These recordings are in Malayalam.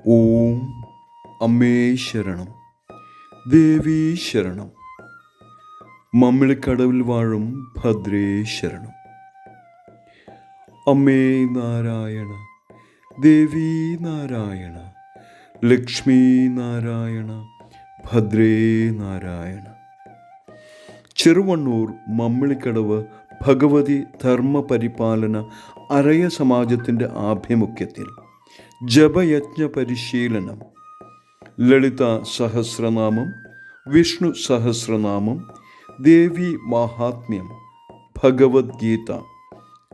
ഓം അമ്മേ ശരണം. ദേവീ ശരണം. മമ്മിളിക്കടവിൽ വാഴും ഭദ്രേ ശരണം. അമ്മേ നാരായണ ദേവീ നാരായണ ലക്ഷ്മി നാരായണ ഭദ്രേ നാരായണ. ചെറുവണ്ണൂർ മമ്മിളിക്കടവ് ഭഗവതി ധർമ്മപരിപാലന അരയ സമാജത്തിന്റെ ആഭിമുഖ്യത്തിൽ ജപയജ്ഞ പരിശീലനം ലളിത സഹസ്രനാമം വിഷ്ണു സഹസ്രനാമം ദേവി മാഹാത്മ്യം ഭഗവത്ഗീത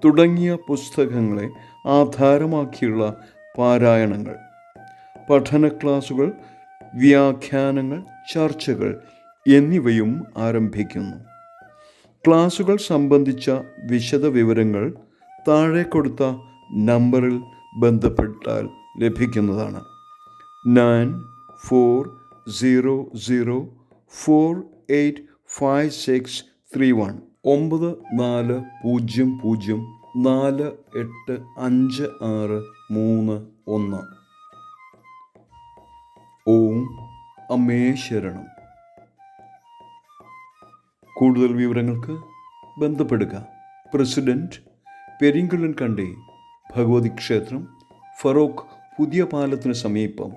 തുടങ്ങിയ പുസ്തകങ്ങളെ ആധാരമാക്കിയുള്ള പാരായണങ്ങൾ പഠന ക്ലാസുകൾ വ്യാഖ്യാനങ്ങൾ ചർച്ചകൾ എന്നിവയും ആരംഭിക്കുന്നു. ക്ലാസുകൾ സംബന്ധിച്ച വിശദവിവരങ്ങൾ താഴെ കൊടുത്ത നമ്പറിൽ ബന്ധപ്പെട്ടാൽ ലഭിക്കുന്നതാണ്. Nine four zero zero four eight five six three one. ഒമ്പത് നാല് പൂജ്യം പൂജ്യം നാല് എട്ട് അഞ്ച് ആറ് മൂന്ന് ഒന്ന്. ഓം അമ്മേ കൂടുതൽ വിവരങ്ങൾക്ക് ബന്ധപ്പെടുക. പ്രസിഡന്റ് പെരിങ്കുള്ളൻ കണ്ടി. ഭഗവതി ക്ഷേത്രം ഫറോക്ക് പുതിയ പാലത്തിന് സമീപം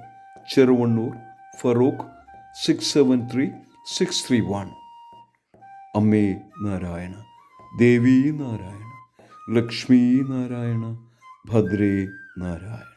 Cheruvannur Farook six seven three six three one അമ്മേ നാരായണ ദേവി നാരായണ ലക്ഷ്മി നാരായണ ഭദ്രേ നാരായണ.